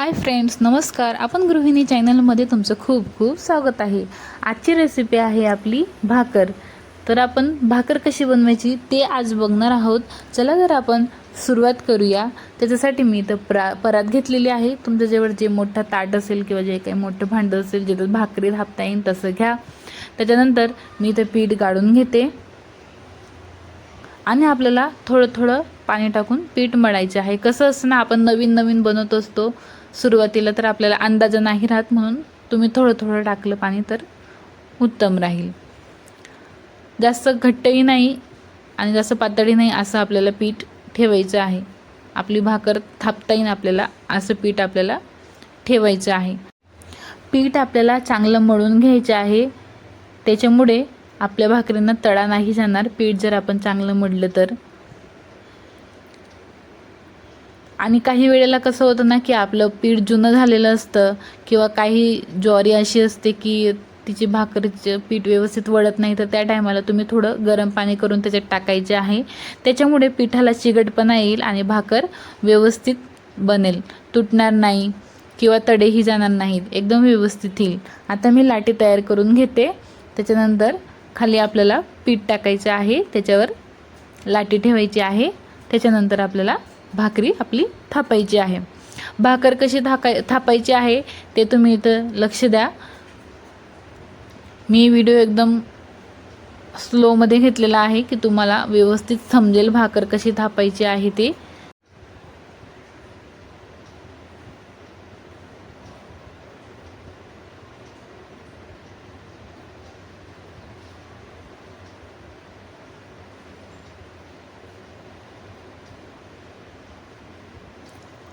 Hi friends नमस्कार. आपण गृहिणी चॅनलमध्ये तुमचं खूप खूप स्वागत आहे. आजची रेसिपी आहे आपली भाकर. तर आपण भाकर कशी बनवायची ते आज बघणार आहोत. चला तर आपण सुरुवात करूया. त्याच्यासाठी मी इथं प्रा परात घेतलेली आहे. तुमच्याजवळ जे मोठा ताट असेल किंवा जे काही मोठं भांडं असेल जिथं भाकरी थापता येईल तसं घ्या. त्याच्यानंतर मी इथं पीठ गाळून घेते. आणि आपल्याला थोडं थोडं पाणी टाकून पीठ मळायचे आहे. कसं असं ना आपण नवीन नवीन बनवत असतो. सुरुवातीला तर आपल्याला अंदाज नाही राहत म्हणून तुम्ही थोडं थोडं टाकलं पाणी तर उत्तम राहील. जास्त घट्टही नाही आणि जास्त पातळी नाही असं आपल्याला पीठ ठेवायचं आहे. आपली भाकर थापता येईन आपल्याला असं पीठ आपल्याला ठेवायचं आहे. पीठ आपल्याला चांगलं मळून घ्यायचं आहे. त्याच्यामुळे आपल्या भाकरींना तडा नाही जाणार. पीठ जर आपण चांगलं मळलं तर आणि काही वेळेला कसं होतं ना की आपलं पीठ जुनं झालेलं असतं किंवा काही ज्वारी अशी असते की तिची भाकरीचं पीठ व्यवस्थित वळत नाही तर त्या टायमाला तुम्ही थोडं गरम पाणी करून त्याच्यात टाकायचे आहे. त्याच्यामुळे पिठाला चिकटपणा येईल आणि भाकर व्यवस्थित बनेल. तुटणार नाही किंवा तडेही जाणार नाहीत. एकदम व्यवस्थित येईल. आता मी लाटी तयार करून घेते. त्याच्यानंतर खाली आपल्याला पीठ टाकायचं आहे. त्याच्यावर लाटी ठेवायची आहे. त्याच्यानंतर आपल्याला भाकरी आपली थापायची आहे. भाकर कशी थाकाय थापायची आहे ते तुम्ही इथं लक्ष द्या. मी व्हिडिओ एकदम स्लोमध्ये घेतलेला आहे की तुम्हाला व्यवस्थित समजेल भाकर कशी थापायची आहे ते.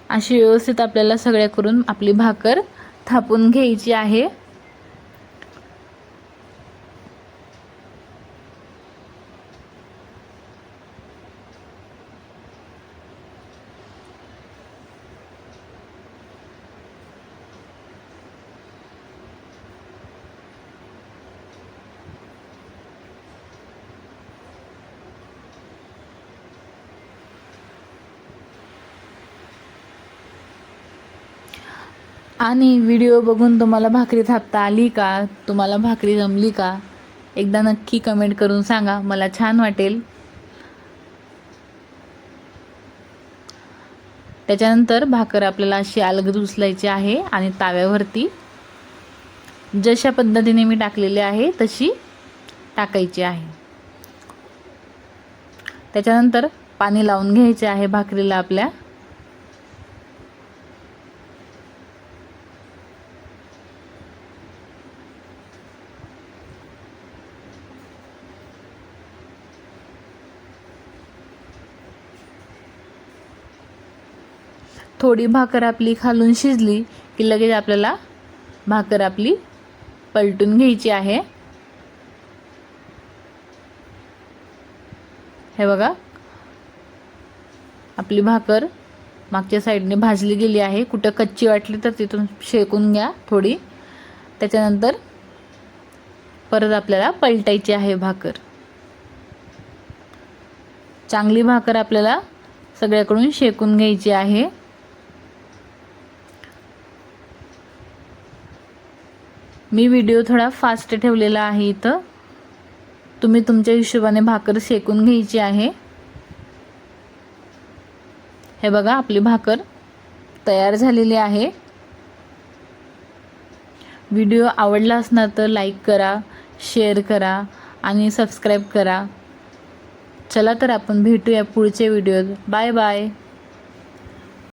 अशी व्यवस्थित आपल्याला सगळ्या करून आपली भाकर थापून घ्यायची आहे. आणि व्हिडिओ बघून तुम्हाला भाकरी थापता आली का? तुम्हाला भाकरी जमली का? एकदा नक्की कमेंट करून सांगा. मला छान वाटेल. त्याच्यानंतर भाकर आपल्याला अशी अलगद उचलायची आहे आणि ताव्यावरती. जशा पद्धतीने मी टाकलेली आहे तशी टाकायची आहे. त्याच्यानंतर पाणी लावून घ्यायचे आहे भाकरीला आपल्या. थोडी भाकर आपली खालून शिजली की लगेच आपल्याला भाकर आपली पलटून घ्यायची आहे. हे बघा. आपली भाकर मागच्या साईडने भाजली गेली आहे. कुठं कच्ची वाटली तर तिथून शेकून घ्या थोडी. त्याच्यानंतर परत आपल्याला पलटायची आहे भाकर. चांगली भाकर आपल्याला सगळ्याकडून शेकून घ्यायची आहे. मी व्हिडिओ थोडा फास्ट ठेवलेला आहे इथं. तुम्ही तुमच्या हिशोबाने भाकर शेकून घ्यायची आहे. हे बघा आपली भाकर तयार झालेली आहे. व्हिडिओ आवडला असणार तर लाईक करा शेअर करा आणि सबस्क्राईब करा. चला तर आपण भेटूया पुढच्या व्हिडिओत बाय बाय